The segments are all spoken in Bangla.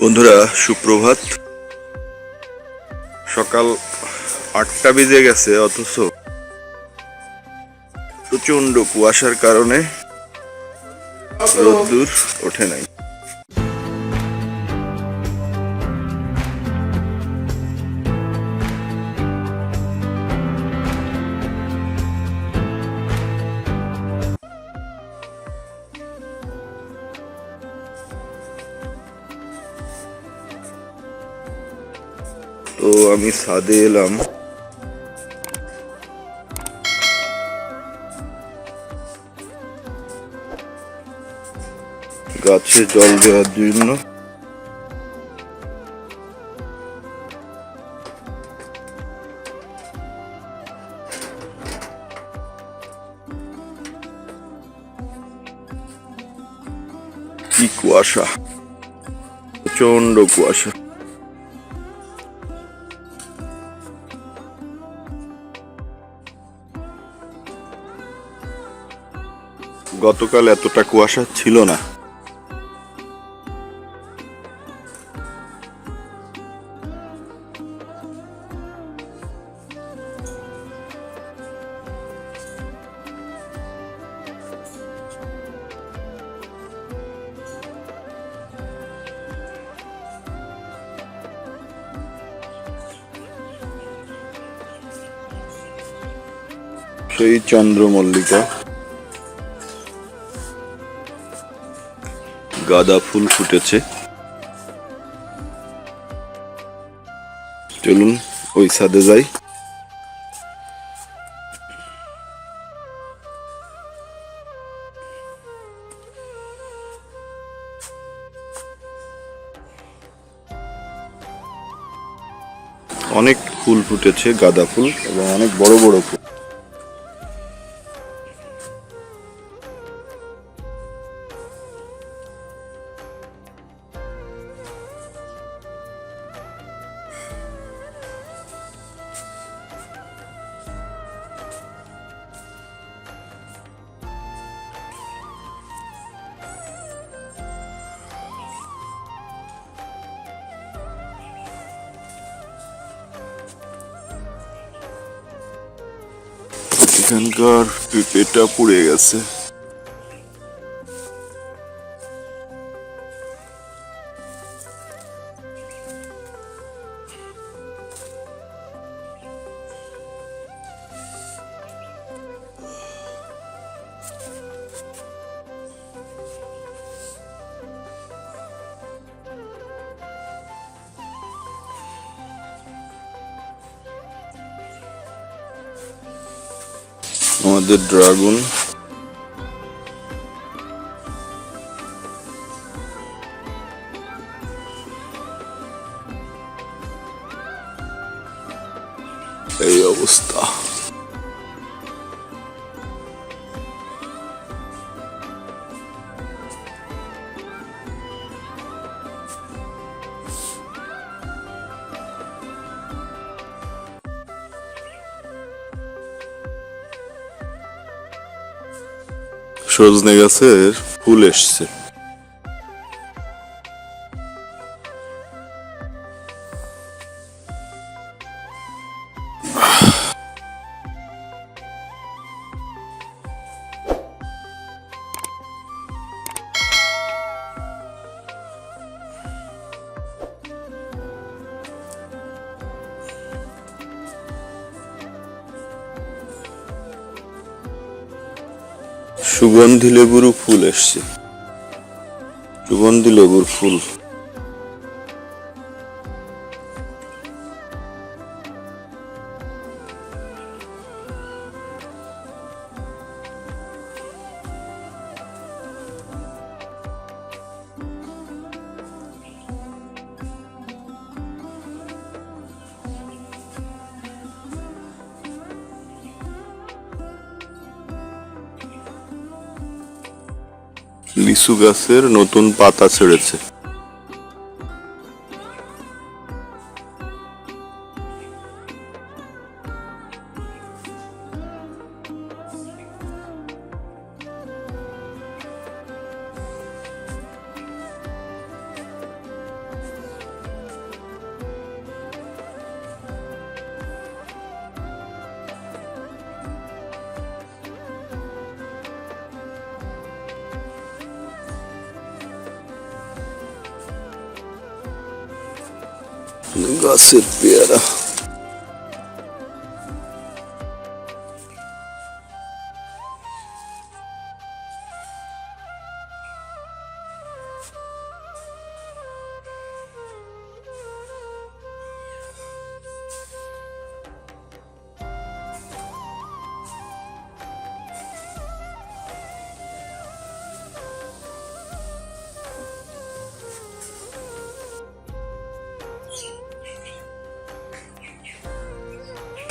বন্ধুরা সুপ্রভাত। সকাল আটটা বেজে গেছে অথচ প্রচণ্ড কুয়াশার কারণে রোদ্দুর ওঠে নাই। তো আমি ছাদে এলাম। গাছে জল দেওয়ার জন্য। কি কুয়াশা। প্রচণ্ড কুয়াশা। গতকাল এতটা কুয়াশা ছিল না। সেই চন্দ্রমল্লিকা। গাঁদা ফুল ফুটেছে। চলুন ওই ছাদে যাই। অনেক ফুল ফুটেছে, গাঁদা ফুল, এবং অনেক বড় বড় ফুল। এখানকার পেঁপেটা পুড়ে গেছে। আমাদের ড্রাগন সজনে গাছের ফুল এসছে। সুগন্ধি লেবুরও ফুল এসছে। সুগন্ধি লেবুর ফুল। লিচু গাছের নতুন পাতা ছেড়েছে। গাছের পেয়ারা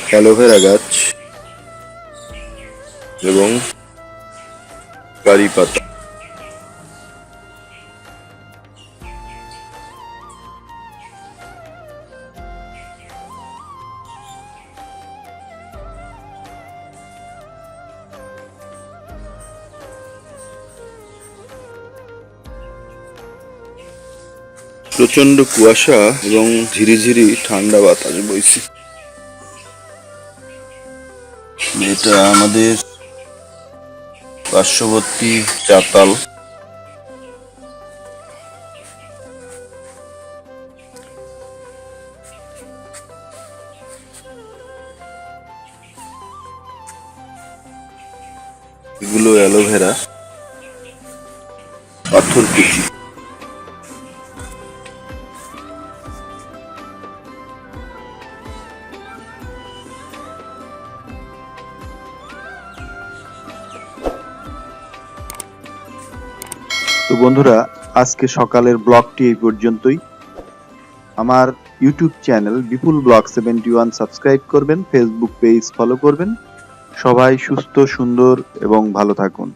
অ্যালোভেরা গাছ এবং কারি পাতা প্রচণ্ড কুয়াশা এবং ঝিরিঝিরি ঠান্ডা বাতাস বইছে। এটা আমাদের পার্শ্ববর্তী চাতাল। এগুলো অ্যালোভেরা পাথর কুচি বন্ধুরা, আজকে সকালের ব্লগটি এই পর্যন্তই। আমার YouTube channel Bipul vlog seventy one subscribe করবেন, ফেসবুক পেজ ফলো করবেন। সবাই সুস্থ, সুন্দর এবং ভালো থাকুন।